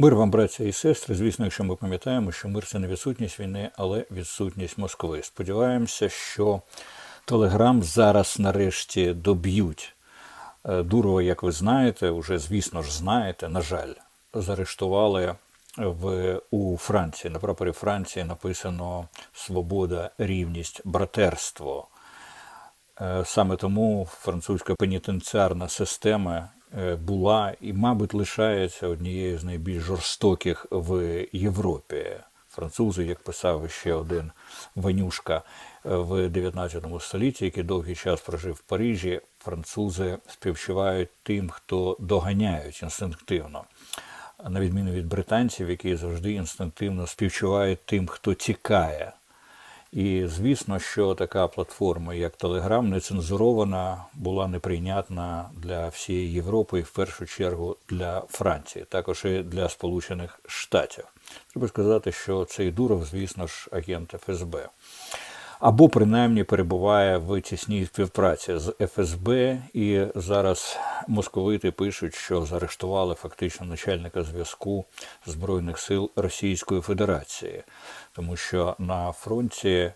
Мир вам, браття і сестри. Звісно, якщо ми пам'ятаємо, що мир це не відсутність війни, але відсутність Москви. Сподіваємося, що Телеграм зараз нарешті доб'ють. Е, Дурова, як ви знаєте, уже звісно ж знаєте, на жаль, заарештували в у Франції. На прапорі Франції написано Свобода, рівність, братерство. Е, Саме тому французька пенітенціарна система була і, мабуть, лишається однією з найбільш жорстоких в Європі. Французи, як писав ще один Ванюшка е, в 19 столітті, який довгий час прожив в Парижі, французи співчувають тим, хто доганяють інстинктивно. На відміну від британців, які завжди інстинктивно співчувають тим, хто тікає. І звісно, що така платформа, як Telegram, нецензурована, була неприйнятна для всієї Європи і в першу чергу для Франції, також і для Сполучених Штатів. Треба сказати, що цей Дуров, звісно ж, агент ФСБ. Або принаймні перебуває в тісній співпраці з ФСБ, і зараз московити пишуть, що заарештували фактично начальника зв'язку Збройних сил Російської Федерації, тому що на фронті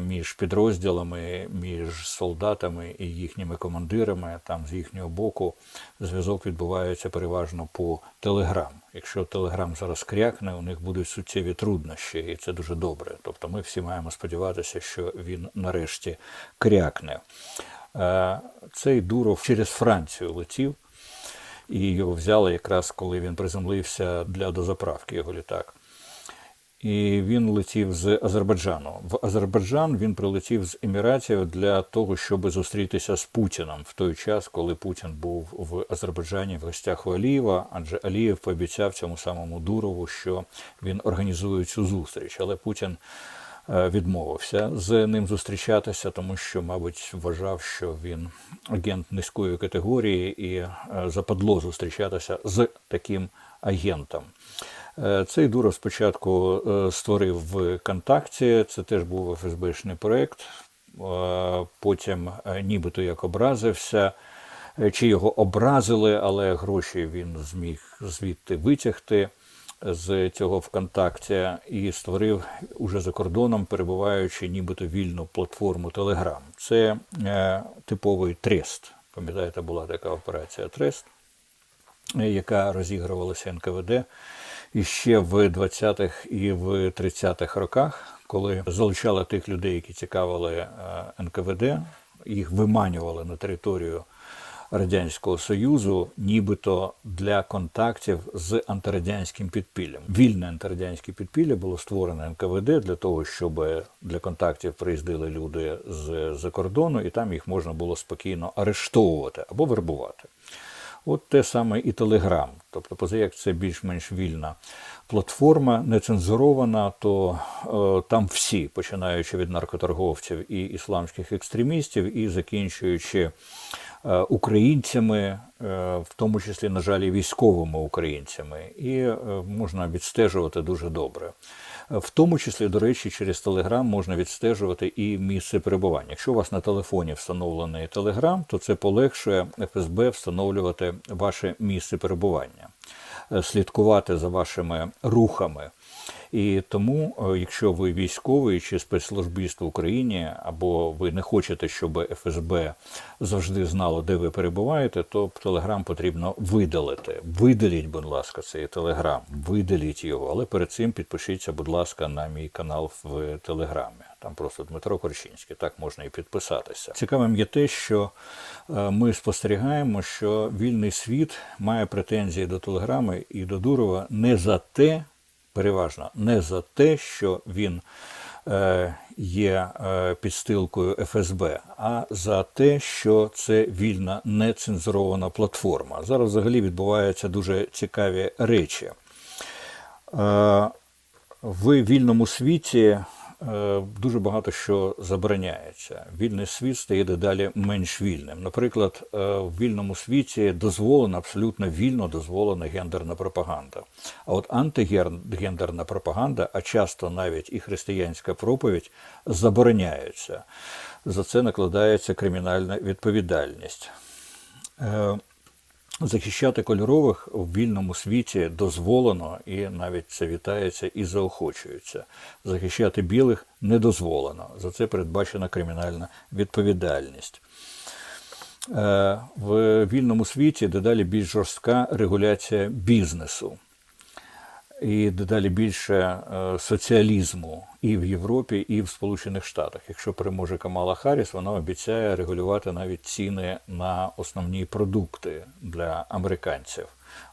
між підрозділами, між солдатами і їхніми командирами, там з їхнього боку, зв'язок відбувається переважно по Телеграм. Якщо Телеграм зараз крякне, у них будуть суттєві труднощі, і це дуже добре. Тобто ми всі маємо сподіватися, що він нарешті крякне. Е, Цей Дуров через Францію летів, і його взяли якраз коли він приземлився для дозаправки його літак. І він летів з Азербайджану. В Азербайджан він прилетів з Еміратів для того, щоб зустрітися з Путіном в той час, коли Путін був в Азербайджані в гостях у Алієва, адже Алієв пообіцяв цьому самому Дурову, що він організує цю зустріч. Але Путін е, відмовився з ним зустрічатися, тому що, мабуть, вважав, що він агент низької категорії і е, западло зустрічатися з таким агентом. Е, Цей Дуров спочатку е, створив в контакті, це теж був ФСБшний проєкт, Е, потім нібито як образився, чи його образили, але гроші він зміг звідти витягти з цього ВКонтакті і створив уже за кордоном, перебуваючи нібито вільну платформу Telegram. Це типовий трест. Пам'ятаєте, була така операція Трест яка розігрувалася НКВД і ще в 20-х і в 30-х роках, коли залучали тих людей, які цікавили е, НКВД, їх виманювали на територію Радянського Союзу, нібито для контактів з антирадянським підпіллям. Вільне антирадянське підпілля було створене НКВД для того, щоб для контактів приїздили люди з кордону, і там їх можна було спокійно арештовувати або вербувати. От те саме і Телеграм. Тобто, поза як це більш-менш вільна платформа, не цензурована, то е, там всі, починаючи від наркоторговців і ісламських екстремістів, і закінчуючи е, українцями, е, в тому числі, на жаль, військовими українцями, і е, можна відстежувати дуже добре. В тому числі, до речі, через Телеграм можна відстежувати і місце перебування. Якщо у вас на телефоні встановлений Телеграм, то це полегшує ФСБ встановлювати ваше місце перебування, е, слідкувати за вашими рухами. І тому, е, якщо ви військовий чи спецслужбіст в Україні, або ви не хочете, щоб ФСБ завжди знало, де ви перебуваєте, то Телеграм потрібно видалити. Видаліть, будь ласка, цей Телеграм, видаліть його. Але перед цим підпишіться, будь ласка, на мій канал в Телеграмі. Там просто Дмитро Корчинський, так можна і підписатися. Цікавим є те, що е, ми спостерігаємо, що вільний світ має претензії до Телеграми і до Дурова не за те, переважно не за те, що він е, є е, підстилкою ФСБ, а за те, що це вільна нецензурована платформа. Зараз взагалі відбуваються дуже цікаві речі. Е, в вільному світі дуже багато що забороняється. Вільний світ стає дедалі менш вільним. Наприклад, е, в вільному світі дозволена абсолютно вільно дозволена гендерна пропаганда. А от антигендерна пропаганда, а часто навіть і християнська проповідь, забороняються. За це накладається кримінальна відповідальність. Захищати кольорових в вільному світі дозволено, і навіть це вітається і заохочується. Захищати білих не дозволено. За це передбачена кримінальна відповідальність. Е, В вільному світі дедалі більш жорстка регуляція бізнесу і дедалі більше е, соціалізму і в Європі, і в Сполучених Штатах. Якщо переможе Камала Харріс, вона обіцяє регулювати навіть ціни на основні продукти для американців.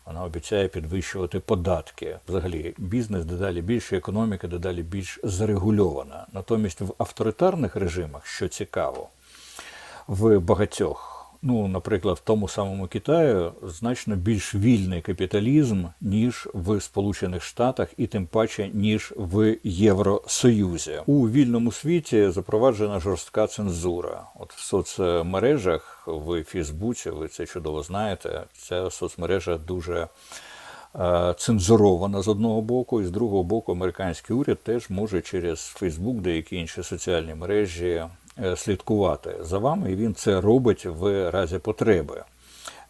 Вона обіцяє підвищувати податки. Взагалі, бізнес дедалі більше, економіка дедалі більш зарегульована. Натомість в авторитарних режимах, що цікаво, в багатьох, ну, наприклад, в тому самому Китаї значно більш вільний капіталізм, ніж в Сполучених Штатах, і тим паче, ніж в Євросоюзі. У вільному світі запроваджена жорстка цензура. От в соцмережах, в Фейсбуці, ви це чудово знаєте. Ця соцмережа дуже е, цензурована з одного боку, і з другого боку, американський уряд теж може через Фейсбук, деякі інші соціальні мережі слідкувати за вами, і він це робить в разі потреби.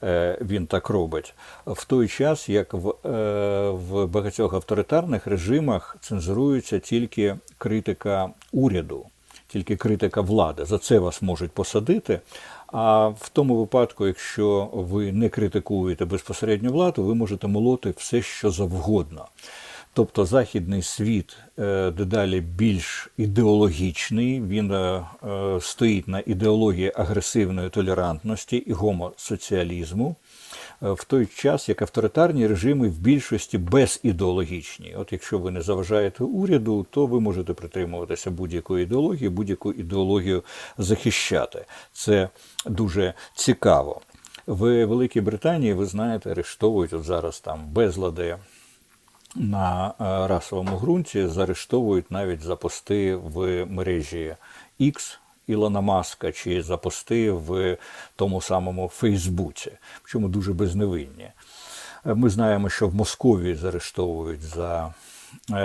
Е, Він так робить в той час, як в, е, в багатьох авторитарних режимах цензурується тільки критика уряду, тільки критика влади. За це вас можуть посадити. А в тому випадку, якщо ви не критикуєте безпосередньо владу, ви можете молоти все, що завгодно. Тобто західний світ е, дедалі більш ідеологічний, він е, е, стоїть на ідеології агресивної толерантності і гомосоціалізму, в той час як авторитарні режими в більшості безідеологічні. От якщо ви не заважаєте уряду, то ви можете притримуватися будь-якої ідеології, будь-яку ідеологію захищати. Це дуже цікаво. В Великій Британії, ви знаєте, арештовують от зараз там безлади на е, расовому ґрунті заарештовують навіть за пости в мережі X Ілона Маска чи за пости в тому самому Фейсбуці, причому дуже безневинні. Е, Ми знаємо, що в Московії заарештовують за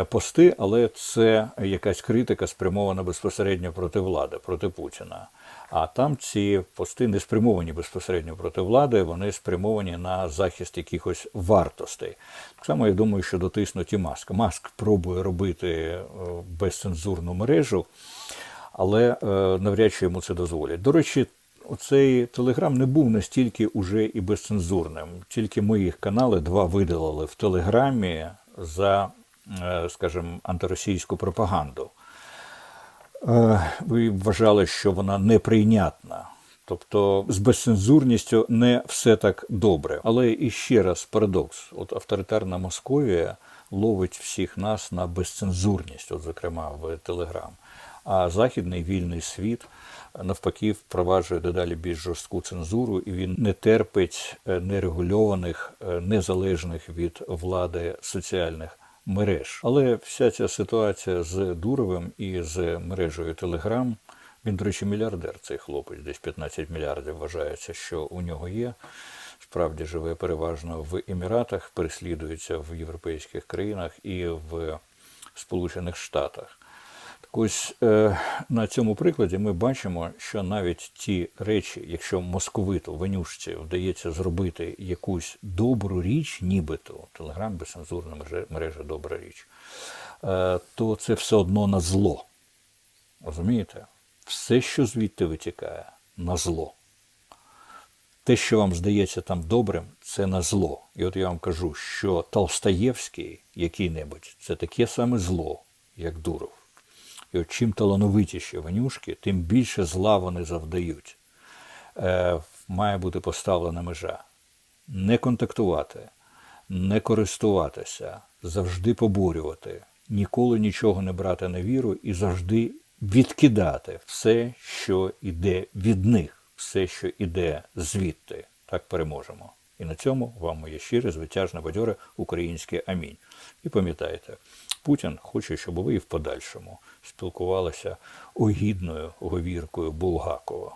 пости, але це якась критика спрямована безпосередньо проти влади, проти Путіна. А там ці пости не спрямовані безпосередньо проти влади, вони спрямовані на захист якихось вартостей. Так само я думаю, що дотиснуті Маск. Маск пробує робити е, безцензурну мережу, але е, навряд чи йому це дозволять. До речі, оцей телеграм не був настільки уже і безцензурним. Тільки моїх канали два видалили в телеграмі за, е, скажімо, антиросійську пропаганду. Е, ви вважали, що вона неприйнятна. Тобто з безцензурністю не все так добре. Але і ще раз парадокс: от авторитарна Московія ловить всіх нас на безцензурність, от зокрема в Телеграм. А західний вільний світ навпаки впроваджує дедалі більш жорстку цензуру, і він не терпить е, нерегульованих, е, незалежних від влади соціальних мереж. Але вся ця ситуація з Дуровим і з мережею Телеграм, він, до речі, мільярдер, цей хлопець, десь 15 мільярдів вважається, що у нього є. Справді живе переважно в Еміратах, переслідується в європейських країнах і в Сполучених Штатах. Ось е, на цьому прикладі ми бачимо, що навіть ті речі, якщо московиту венюшці вдається зробити якусь добру річ, нібито телеграм, безцензурна мережа добра річ, е, то це все одно на зло. Розумієте? Все, що звідти витікає, на зло. Те, що вам здається там добрим, це на зло. І от я вам кажу, що Толстаєвський який-небудь це таке саме зло, як Дуров. І от чим талановитіші ванюшки, тим більше зла вони завдають. Е, має бути поставлена межа. Не контактувати, не користуватися, завжди поборювати, ніколи нічого не брати на віру і завжди відкидати все, що йде від них, все, що йде звідти. Так переможемо. І на цьому вам моє щире, звитяжне, бадьоре українське амінь. І пам'ятайте, Путін хоче, щоб ви і в подальшому спілкувалися огідною говіркою Булгакова.